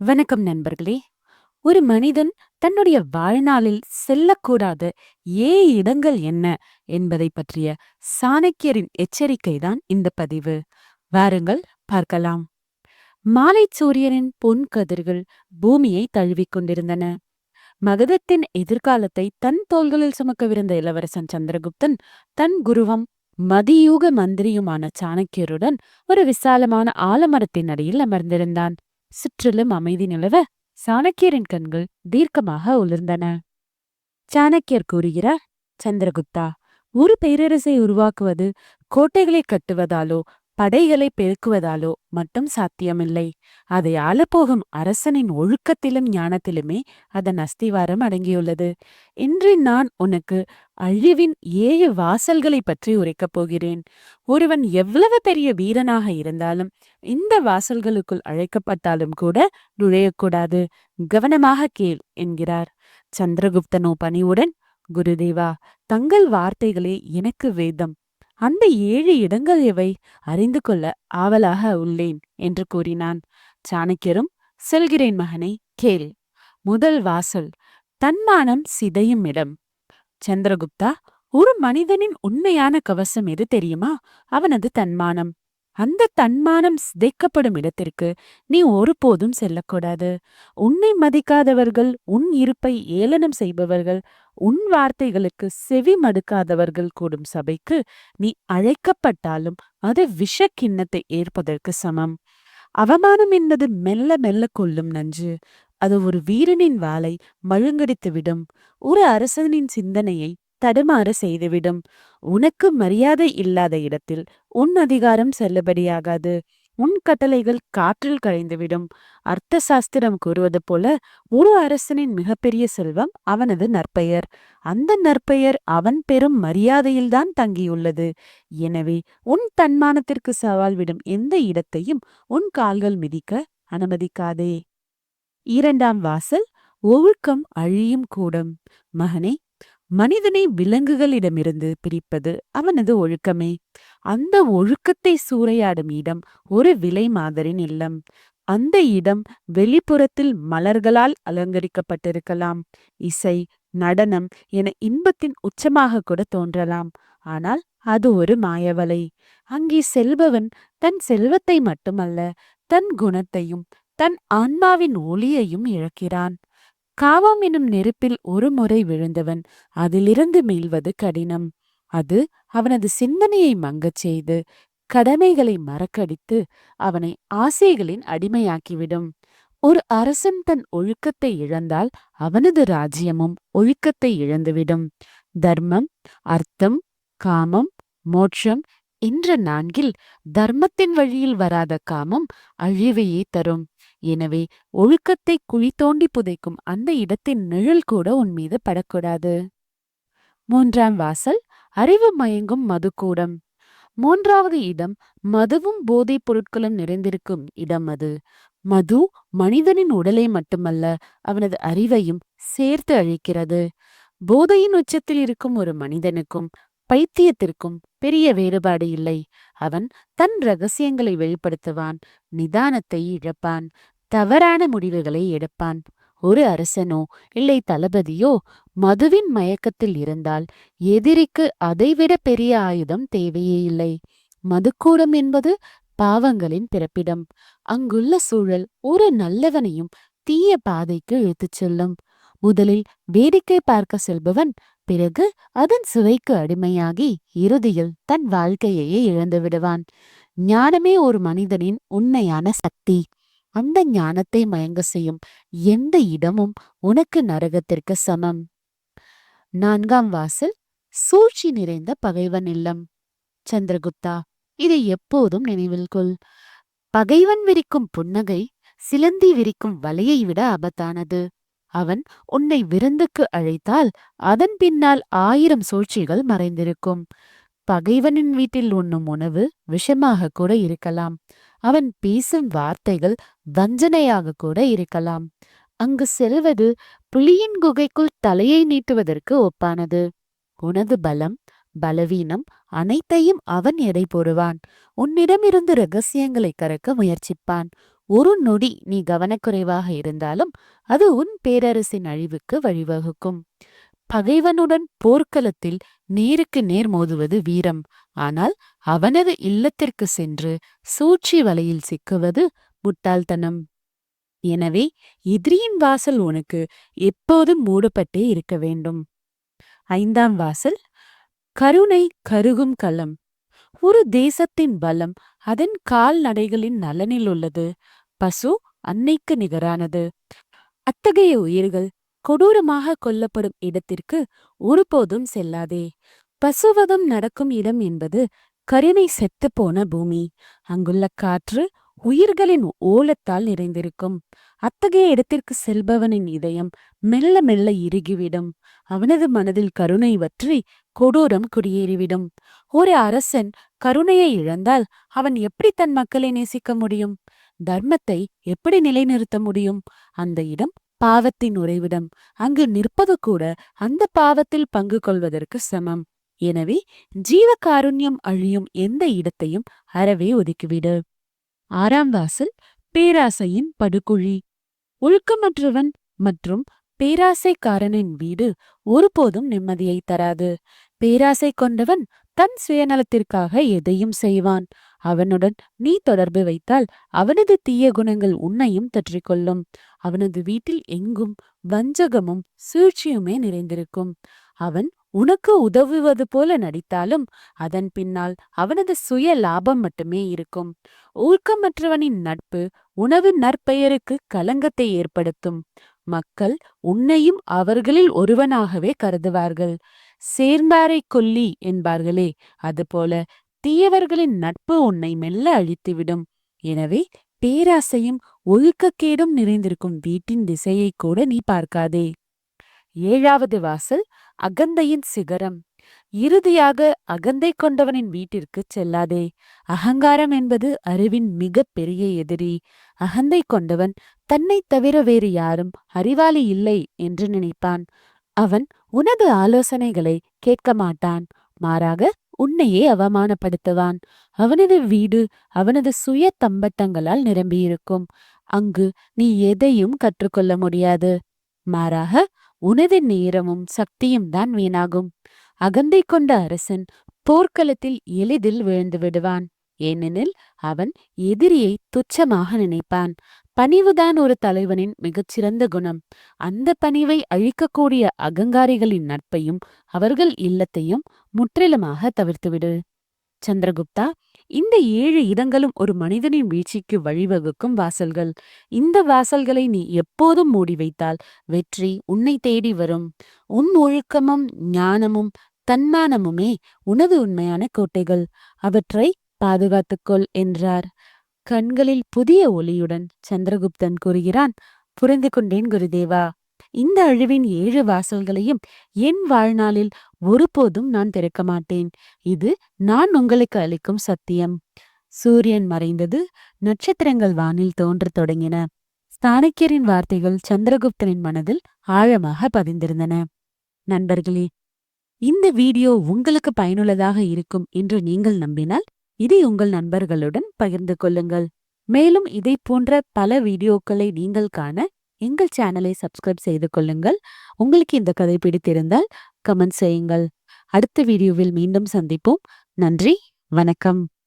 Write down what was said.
வணக்கம் நண்பர்களே. ஒரு மனிதன் தன்னுடைய வாழ்நாளில் செல்லக்கூடாத ஏ இடங்கள் என்ன என்பதை பற்றிய சாணக்கியரின் எச்சரிக்கைதான் இந்த பதிவு. வாருங்கள் பார்க்கலாம். மாலை சூரியனின் பொன் கதிர்கள் பூமியை தழுவிக் கொண்டிருந்தன. மகதத்தின் எதிர்காலத்தை தன் தோள்களில் சுமக்கவிருந்த இளவரசன் சந்திரகுப்தன் தன் குருவம் மதியூக மந்திரியுமான சாணக்கியருடன் ஒரு விசாலமான ஆலமரத்தின் அடியில் அமர்ந்திருந்தான். சுற்றிலும் அமைதி நிலவ சாணக்கியரின் கண்கள் தீர்க்கமாக உலர்ந்தன. சாணக்கியர் கூறுகிறார் சந்திரகுப்தா ஒரு பேரரசை உருவாக்குவது கோட்டைகளை கட்டுவதாலோ படைகளை பெருக்குவதாலோ மட்டும் சாத்தியமில்லை. அதை ஆளப்போகும் அரசனின் ஒழுக்கத்திலும் ஞானத்திலுமே அதன் அஸ்திவாரம் அடங்கியுள்ளது. இன்று நான் உனக்கு அழிவின் ஏழு வாசல்களை பற்றி உரைக்கப் போகிறேன். ஒருவன் எவ்வளவு பெரிய வீரனாக இருந்தாலும் இந்த வாசல்களுக்குள் அழைக்கப்பட்டாலும் கூட நுழையக்கூடாது. கவனமாக கேள் என்கிறார். சந்திரகுப்தனோ பணிவுடன் குருதேவா தங்கள் வார்த்தைகளே எனக்கு வேதம். அந்த ஏழு இடங்கள் எவை அறிந்து கொள்ள ஆவலாக உள்ளேன் என்று கூறினான். சாணக்கியரும் செல்கிறேன் மகனே கேள். முதல் வாசல் தன்மானம் சிதையும் இடம். சந்திரகுப்தா ஒரு மனிதனின் உண்மையான கவசம் எது தெரியுமா? அவனது தன்மானம். அந்த தன்மானம் சிதைக்கப்படும் இடத்திற்கு நீ ஒருபோதும் செல்லக்கூடாது. உன்னை மதிக்காதவர்கள் உன் இருப்பை ஏளனம் செய்பவர்கள் உன் வார்த்தைகளுக்கு செவி மடுக்காதவர்கள் கூடும் சபைக்கு நீ அழைக்கப்பட்டாலும் அது விஷ கிண்ணத்தை ஏற்பதற்கு சமம். அவமானம் என்பது மெல்ல மெல்ல கொல்லும் நஞ்சு. அது ஒரு வீரனின் வாளை மழுங்கடித்துவிடும். ஒரு அரசனின் சிந்தனையை தடுமாற செய்துவிடும். உனக்கு மரியாதை இல்லாத இடத்தில் உன் அதிகாரம் செல்லுபடியாகாது. உன் கட்டளைகள் காற்றில் கழிந்துவிடும். அர்த்த சாஸ்திரம் கூறுவது போல ஒரு அரசனின் மிகப்பெரிய செல்வம் அவனது நற்பெயர். அந்த நற்பெயர் அவன் பெரும் மரியாதையில்தான் தங்கியுள்ளது. எனவே உன் தன்மானத்திற்கு சவால் விடும் எந்த இடத்தையும் உன் கால்கள் மிதிக்க அனுமதிக்காதே. இரண்டாம் வாசல் ஒழுக்கம் அழியும் கூடம். மகனே மனிதனை விலங்குகளிடமிருந்து பிரிப்பது அவனது ஒழுக்கமே. அந்த ஒழுக்கத்தை சூறையாடும் இடம் ஒரு விலை மாதரின் இல்லம். அந்த இடம் வெளிப்புறத்தில் மலர்களால் அலங்கரிக்கப்பட்டிருக்கலாம். இசை நடனம் என இன்பத்தின் உச்சமாக கூட தோன்றலாம். ஆனால் அது ஒரு மாயவலை. அங்கே செல்பவன் தன் செல்வத்தை மட்டுமல்ல தன் குணத்தையும் தன் ஆன்மாவின் ஒளியையும் இழக்கிறான். காவம் எனும் நெருப்பில் ஒரு முறை விழுந்தவன் அதிலிருந்து மீள்வது கடினம். அது அவனது சிந்தனையை மங்கச் செய்து கடமைகளை மறக்கடித்து அவனை ஆசைகளின் அடிமையாக்கிவிடும். ஒரு அரசன் தன் ஒழுக்கத்தை இழந்தால் அவனது ராஜ்யமும் ஒழுக்கத்தை இழந்துவிடும். தர்மம் அர்த்தம் காமம் மோட்சம் என்ற நான்கில் தர்மத்தின் வழியில் வராத காமம் அழிவையே தரும். எனவே ஒழுக்கத்தை குழி தோண்டி புதைக்கும் அந்த இடத்தின் நிழல் கூட உன் மீது படக்கூடாது. மூன்றாம் வாசல் அறிவு மயங்கும் மதுக்கூடம். மூன்றாவது இடம் மதுவும் போதைப் பொருட்களும் நிறைந்திருக்கும் இடம் அது. மது மனிதனின் உடலை மட்டுமல்ல அவனது அறிவையும் சேர்த்து அழிக்கிறது. போதையின் உச்சத்தில் இருக்கும் ஒரு மனிதனுக்கும் பைத்தியத்திற்கும் பெரிய வேறுபாடு இல்லை. அவன் தன் ரகசியங்களை வெளிப்படுத்துவான் நிதானத்தை இழப்பான் தவறான முடிவுகளை எடுப்பான். ஒரு அரசனோ இல்லை தளபதியோ மதுவின் மயக்கத்தில் இருந்தால் எதிரிக்கு அதைவிட பெரிய ஆயுதம் தேவையே இல்லை. மதுக்கூடம் என்பது பாவங்களின் பிறப்பிடம். அங்குள்ள சூழல் ஒரு நல்லவனையும் தீய பாதைக்கு இழுத்துச் செல்லும். முதலில் வேடிக்கை பார்க்க செல்பவன் பிறகு அதன் சுவைக்கு அடிமையாகி இறுதியில் தன் வாழ்க்கையையே இழந்து விடுவான். ஞானமே ஒரு மனிதனின் உண்மையான சக்தி. அந்த ஞானத்தை மயங்க செய்யும் எந்த இடமும் உனக்கு நரகத்திற்கு சமம். நான்காம் வாசல் சூழ்ச்சி நிறைந்த பகைவன் இல்லம். சந்திரகுப்தா இதை எப்போதும் நினைவில் கொள். பகைவன் விரிக்கும் புன்னகை சிலந்தி விரிக்கும் வலையை விட ஆபத்தானது. அவன் உன்னை விருந்துக்கு அழைத்தால் அதன் பின்னால் ஆயிரம் சூழ்ச்சிகள் மறைந்திருக்கும். பகைவனின் வீட்டில் உண்ணும் உணவு விஷமாக கூட இருக்கலாம். அவன் பேசும் வார்த்தைகள் வஞ்சனையாக கூட இருக்கலாம். அங்கு செல்வது புலியின் குகைக்குள் தலையை நீட்டுவதற்கு ஒப்பானது. உனது பலம் பலவீனம் அனைத்தையும் அவன் எடை போடுவான். உன்னிடமிருந்து ரகசியங்களை கறக்க முயற்சிப்பான். ஒரு நொடி நீ கவனக்குறைவாக இருந்தாலும் அது உன் பேரரசின் அழிவுக்கு வழிவகுக்கும். பகைவனுடன் போர்க்களத்தில் நேருக்கு நேர் மோதுவது வீரம். ஆனால் அவனது இல்லத்திற்கு சென்று சூழ்ச்சி வலையில் சிக்குவது முட்டாள்தனம். எனவே எதிரியின் வாசல் உனக்கு எப்போதும் மூடப்பட்டே இருக்க வேண்டும். ஐந்தாம் வாசல் கருணை கருகும் களம். ஒரு தேசத்தின் பலம் அதன் கால்நடைகளின் நலனில் உள்ளது. பசு அன்னைக்கு நிகரானது. அத்தகைய உயிர்கள் கொடூரமாக கொல்லப்படும் இடத்திற்கு ஒருபோதும் செல்லாதே. பசுவதம் நடக்கும் இடம் என்பது கருணை செத்துப்போன பூமி. அங்குள்ள காற்று உயிர்களின் ஓலத்தால் நிறைந்திருக்கும். அத்தகைய இடத்திற்கு செல்பவனின் இதயம் மெல்ல மெல்ல இறுகிவிடும். அவனது மனதில் கருணை வற்றி கொடூரம் குடியேறிவிடும். ஒரு அரசன் கருணையை இழந்தால் அவன் எப்படி தன் மக்களை நேசிக்க முடியும்? தர்மத்தை எப்படி நிலைநிறுத்த முடியும்? அந்த இடம் பாவத்தின் உறைவிடம். அங்கு நிற்பது கூட அந்த பாவத்தில் பங்கு கொள்வதற்கு சமம். எனவே ஜீவ காருண்யம் அழியும் எந்த இடத்தையும் அறவே ஒதுக்கிவிடு. ஆறாம் வாசல் பேராசையின் படுகுழி. ஒழுக்கமற்றவன் மற்றும் பேராசைக்காரனின் வீடு ஒருபோதும் நிம்மதியை தராது. பேராசை கொண்டவன் தன் சுயநலத்திற்காக எதையும் செய்வான். அவனுடன் நீ தொடர்பு வைத்தால் அவனது தீய குணங்கள் உன்னையும் தற்றிக்கொள்ளும். அவனது வீட்டில் எங்கும் வஞ்சகமும் சூழ்ச்சியுமே நிறைந்திருக்கும். அவன் உனக்கு உதவுவது போல நடித்தாலும் அதன் பின்னால் அவனது சுய லாபம் மட்டுமே இருக்கும். ஊக்கமற்றவனின் நட்பு உணவு நற்பெயருக்கு களங்கத்தை ஏற்படுத்தும். மக்கள் உன்னையும் அவர்களில் ஒருவனாகவே கருதுவார்கள். சேர்ந்தாரை கொல்லி என்பார்களே அதுபோல தீயவர்களின் நட்பு உன்னை மெல்ல அழித்துவிடும். எனவே பேராசையும் ஒழுக்கக்கேடும் நிறைந்திருக்கும் வீட்டின் திசையை கூட நீ பார்க்காதே. ஏழாவது வாசல் அகந்தையின் சிகரம். இறுதியாக அகந்தை கொண்டவனின் வீட்டிற்கு செல்லாதே. அகங்காரம் என்பது அறிவின் மிக பெரிய எதிரி. அகந்தை கொண்டவன் தன்னைத் தவிர வேறு யாரும் அறிவாளி இல்லை என்று நினைப்பான். அவன் உனது ஆலோசனைகளை கேட்க மாட்டான். மாறாக உன்னையே அவமானப்படுத்துவான். அவனது வீடு அவனது சுய தம்பட்டங்களால் நிரம்பியிருக்கும். அங்கு நீ எதையும் கற்றுக்கொள்ள முடியாது. மாறாக உனது நேரமும் சக்தியும் தான் வீணாகும். அகந்தை கொண்ட அரசன் போர்க்களத்தில் எளிதில் விழுந்து விடுவான். ஏனெனில் அவன் எதிரியை துச்சமாக நினைப்பான். பணிவுதான் ஒரு தலைவனின் மிகச்சிறந்த குணம். அந்த பணிவை அழிக்கக்கூடிய அகங்காரிகளின் நட்பையும் அவர்கள் இல்லத்தையும் முற்றிலுமாக தவிர்த்துவிடு. சந்திரகுப்தா இந்த ஏழு இடங்களும் ஒரு மனிதனின் வீழ்ச்சிக்கு வழிவகுக்கும் வாசல்கள். இந்த வாசல்களை நீ எப்போதும் மூடி வைத்தால் வெற்றி உன்னை தேடி வரும். உன் ஒழுக்கமும் ஞானமும் தன்மானமுமே உனது உண்மையான கோட்டைகள். அவற்றை பாதுகாத்துக்கொள் என்றார். கண்களில் புதிய ஒளியுடன் சந்திரகுப்தன் கூறுகிறான் புரிந்து கொண்டேன் குருதேவா. இந்த அழிவின் ஏழு வாசல்களையும் என் வாழ்நாளில் ஒருபோதும் நான் திறக்க மாட்டேன். இது நான் உங்களுக்கு அளிக்கும் சத்தியம். சூரியன் மறைந்தது நட்சத்திரங்கள் வானில் தோன்றத் தொடங்கின. ஸ்தானக்கியரின் வார்த்தைகள் சந்திரகுப்தனின் மனதில் ஆழமாக பதிந்திருந்தன. நண்பர்களே இந்த வீடியோ உங்களுக்கு பயனுள்ளதாக இருக்கும் என்று நீங்கள் நம்பினால் இதை உங்கள் நண்பர்களுடன் பகிர்ந்து கொள்ளுங்கள். மேலும் இதை போன்ற பல வீடியோக்களை நீங்கள் காண எங்கள் சேனலை சப்ஸ்கிரைப் செய்து கொள்ளுங்கள். உங்களுக்கு இந்த கதை பிடித்திருந்தால் கமெண்ட் செய்யுங்கள். அடுத்த வீடியோவில் மீண்டும் சந்திப்போம். நன்றி. வணக்கம்.